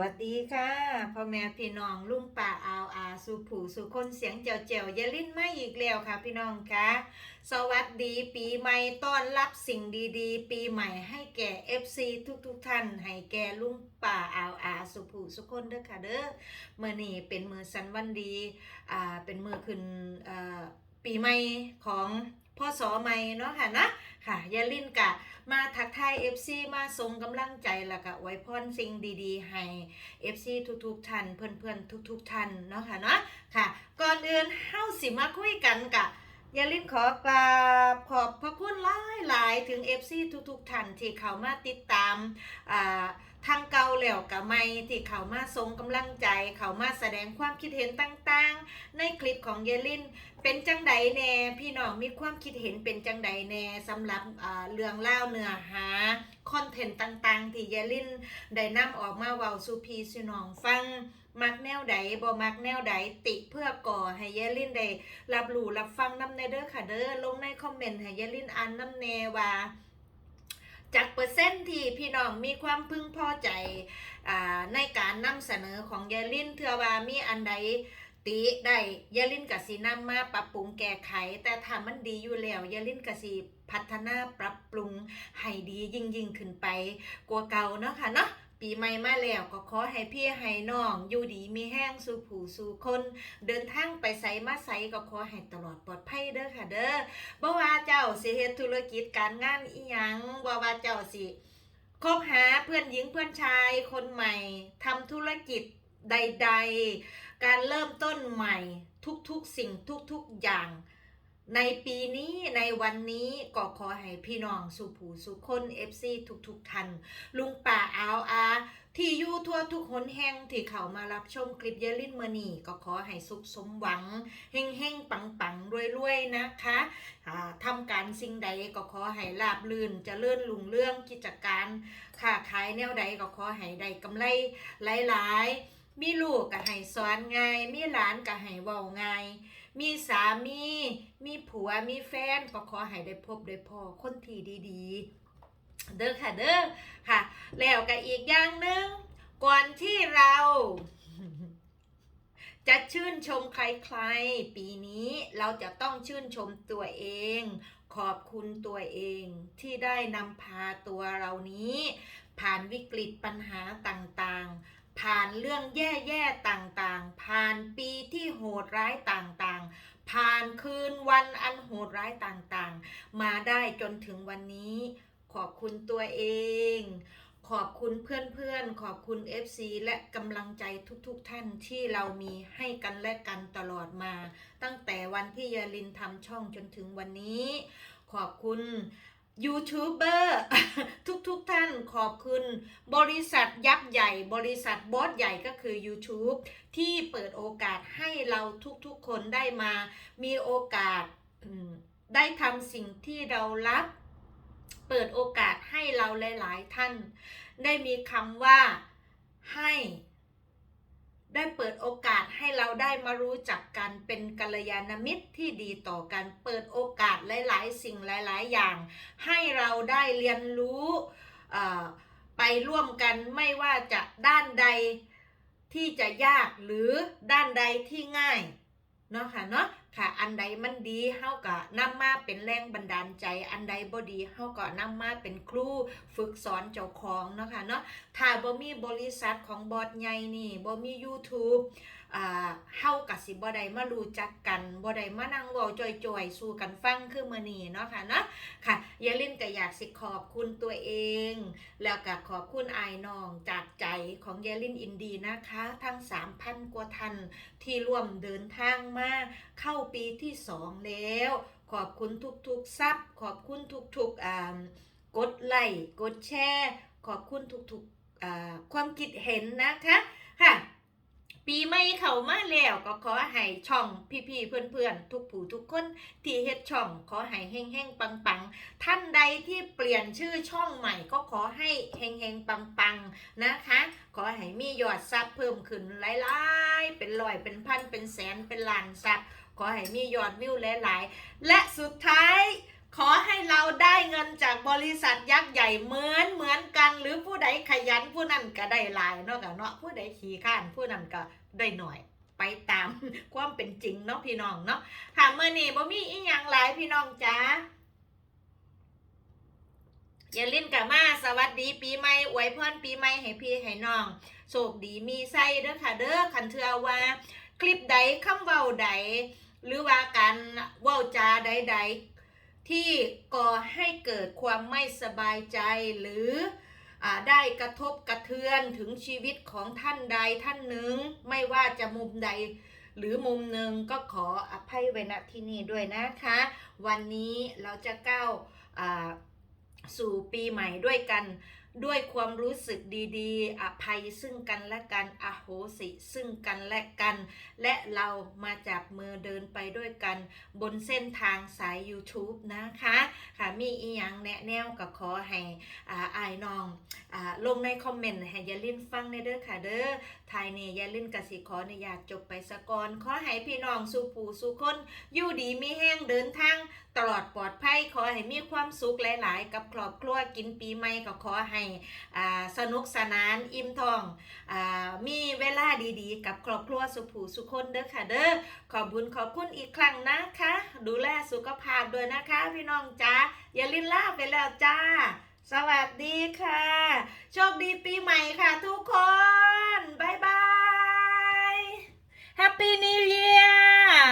วัสดีค่ะพ่อแม่พี่น้องลุงป่าอาวอาสุผูสุคนเสียงเจียวเจียวอยาลิ้นไม่อีกแล้วค่ะ พี่น้องคะสวัสดีปีใหม่ต้อนรับสิ่งดีๆ ปีใหม่ให้แก่ FC ทุกๆท่าน ให้แก่ลุงป่าอาวอาสุผูสุคนเด้อค่ะเด้อเมื่อนี้เป็นมือสันวันดีอ่าเป็นมือขึ้นอ่าปีใหม่ของ พ่อสอใหม่เนาะค่ะนะค่ะยาลินกะมาทักทาย FC มาส่งกำลังใจแล้วก็อวยพรสิ่งดีๆ ให้ FC ทุกๆท่านเพื่อนๆทุก ๆท่านเนาะค่ะเนาะค่ะ ก่อนอื่นเฮาสิมาคุยกันกะยาลืมขอกราบขอบพระคุณหลายๆถึง FC ทุกๆท่านที่เข้ามาติดตามอ่า ทางเก่าแล้วกับไม่ที่เขามาส่งกำลังใจ เขามาแสดงความคิดเห็นต่างๆ ในคลิปของเยลิน เป็นจังใดแน่พี่น้องมีความคิดเห็นเป็นจังใดแน่สำหรับเรื่องเล่าเนื้อหาคอนเทนต์ต่างๆ ที่เยลินได้นำออกมาเว้าสู่พี่สู่น้องฟังมักแนวใดบ่มักแนวใดติเพื่อก่อให้เยลินได้รับรู้รับฟังนำในเด้อค่ะเด้อลงในคอมเมนต์ให้เยลินอ่านนำแนว่าจากเปอร์เซ็นต์ที่ องมีความพึงพอใจอในการนำเสนอของเยลินเทือว่ามีอันใดติได้ยาลินกสินำมาปรับปรุงแก้ไข แต่ถ้ามันดีอยู่แล้วยาลินกสิพัฒนาปรับปรุงให้ดียิ่งยิ่งขึ้นไปกว่าเก่าเนาะค่ะเนาะปีใหม่มาแล้วก็ขอให้พี่ให้น้อง อยู่ดีมีแห้งสู่ผู้สู่คน เดินทางไปไสมาไสก็ขอให้ตลอดปลอดภัยเด้อค่ะเด้อบ่ว่าเจ้าสิเฮ็ดธุรกิจการงานอีหยังบ่ว่าเจ้าสิ คบหาเพื่อนหญิงเพื่อนชายคนใหม่ทำธุรกิจใด ๆ การเริ่มต้นใหม่ทุกๆสิ่งทุกๆอย่าง ในปีนี้ในวันนี้ก็ขอให้พี่น้องสุผูสุคนเอฟซีทุกๆท่านลุงป่าอาวอา ที่อยู่ทั่วทุกหนแห่งที่เขามารับชมคลิปเยลินเมอนี่ก็ขอให้สุขสมหวังเฮงเฮงปังปังรวยรวยๆนะคะทำการสิ่งใดก็ขอให้ราบลื่นจะเลื่อนลุงเรื่องกิจการค้าขายแนวใดก็ขอให้ได้กำไรหลายๆ มีลูกก็ให้สอนง่ายมีหลานก็ให้เว้าง่ายมีสามี มีผัวมีแฟนก็ขอให้ได้พบได้พอคนที่ดี ๆ เด้อค่ะเด้อค่ะ แล้วก็อีกอย่างหนึ่งก่อนที่เรา จะชื่นชมใครๆ ปีนี้เราจะต้องชื่นชมตัวเอง ขอบคุณตัวเองที่ได้นำพาตัวเรานี้ ผ่านวิกฤตปัญหาต่างๆ ผ่านเรื่องแย่ๆต่างๆ ผ่านปีที่โหดร้ายต่างๆผ่านคืนวันอันโหดร้ายต่างๆ มาได้จนถึงวันนี้ ขอบคุณตัวเอง ขอบคุณเพื่อนๆ ขอบคุณ FC และกำลังใจทุกๆท่านที่เรามีให้กันและกันตลอดมา ตั้งแต่วันที่ยาลินทำช่องจนถึงวันนี้ ขอบคุณยูทูบเบอร์ทุกๆท่านขอบคุณ บริษัทยักษ์ใหญ่ บริษัทบอสใหญ่ก็คือ YouTube ที่เปิดโอกาสให้เราทุกๆคนได้มา มีโอกาสได้ทำสิ่งที่เรารักเปิดโอกาสให้เราหลาย ๆ ท่าน ได้มีคำว่าให้ได้เปิดโอกาสให้เราได้มารู้จักกันเป็นกัลยาณมิตรที่ดีต่อกันเปิดโอกาสหลาย ๆ สิ่งหลาย ๆ อย่าง ให้เราได้เรียนรู้ไปร่วมกันไม่ว่าจะด้านใดที่จะยากหรือด้านใดที่ง่ายเนาะค่ะเนาะ ค่ะ อันใดมันดีเฮาก็นำมาเป็นแรงบันดาลใจ อันใดบ่ดีเฮาก็นำมาเป็นครูฝึกสอนเจ้าของเนาะค่ะเนาะถ้าบ่มีบริษัทของบอดใหญ่นี่บ่มี YouTube อ่าเฮาก็สิบ่ได้มารู้จักกันบ่ได้มานั่งเว้าจ่อยๆ สู่กันฟังคือมื้อนี้เนาะค่ะเนาะค่ะอย่าลืมก็อยากสิขอบคุณตัวเอง แล้วก็ขอบคุณอายน้องจากใจของยาลินอินดีนะคะ ทั้ง 3,000 กว่าท่านที่ร่วมเดินทางมาเข้าปีที่ 2 แล้ว ขอบคุณทุกๆซับขอบคุณทุกๆอ่ากดไลค์กดแชร์ ขอบคุณทุกๆความคิดเห็นนะคะค่ะ ปีใหม่เข้ามาแล้วก็ขอให้ช่องพี่ๆเพื่อนๆ ทุกผู้ทุกคนที่เฮ็ดช่อง ขอให้เฮงๆปังๆ ท่านใดที่เปลี่ยนชื่อช่องใหม่ก็ขอให้เฮงๆปังๆนะคะ ขอให้มียอดซับเพิ่มขึ้นหลายๆ เป็นร้อยเป็นพันเป็นแสนเป็นล้านซับขอให้มียอดวิวหลายๆ และสุดท้าย ขอให้เราได้เงินจากบริษัทยักษ์ใหญ่เหมือนเหมือนกัน หรือผู้ใดขยันผู้นั้นก็ได้หลายเนาะกะเนาะผู้ใดขี้ข้านผู้นั้นก็ได้หน่อยไปตามความเป็นจริงเนาะพี่น้องเนาะค่ะเมื่อนี้บ่มีอีหยังหลายพี่น้องจ้าอย่าลิ้นกับมาสวัสดีปีใหม่อวยพรปีใหม่ให้พี่ให้น้องโชคดีมีไส้เด้อค่ะเด้อคันเทือว่า คลิปใดคำเว้าใดหรือว่าการเว้าจาใดๆ ที่ก่อให้เกิดความไม่สบายใจหรืออได้กระทบกระเทือนถึงชีวิตของท่านใดท่านหนึ่ง ไม่ว่าจะมุมใดหรือมุมหนึ่งก็ขออภัยไว้ณที่นี่ด้วยนะคะ วันนี้เราจะก้าวสู่ปีใหม่ด้วยกัน ด้วยความรู้สึกดีๆ อภัยซึ่งกันและกันอโหสิซึ่งกันและกัน และเรามาจับมือเดินไปด้วยกัน บนเส้นทางสาย YouTube นะคะ ค่ะมีอีหยังแนะแนวก็ขอให้อ่าอายน้องอ่าลงในคอมเมนต์ให้ยาลินฟังในเด้อค่ะเด้อทายนี่อยาลินกสิขออนุญาตจบไปสะก่อนขอให้พี่น้องสู่ผู้สู่คนอยู่ดีมีแห้งเดินทางตลอดปลอดภัยขอให้มีความสุขหลาย ๆ กับครอบครัวกินปีใหม่ก็ขอให้สนุกสนานอิ่มท้องอมีเวลาดีๆ กับครอบครัวสุผูสุคนเด้อค่ะเด้อขอบคุญขอบคุณอีกครั้งนะคะ ดูแลสุขภาพด้วยนะคะ พี่น้องจ้าอย่าลืมลาไปแล้วจ้า สวัสดีค่ะ โชคดีปีใหม่ค่ะทุกคนบ๊ายบาย Happy New Year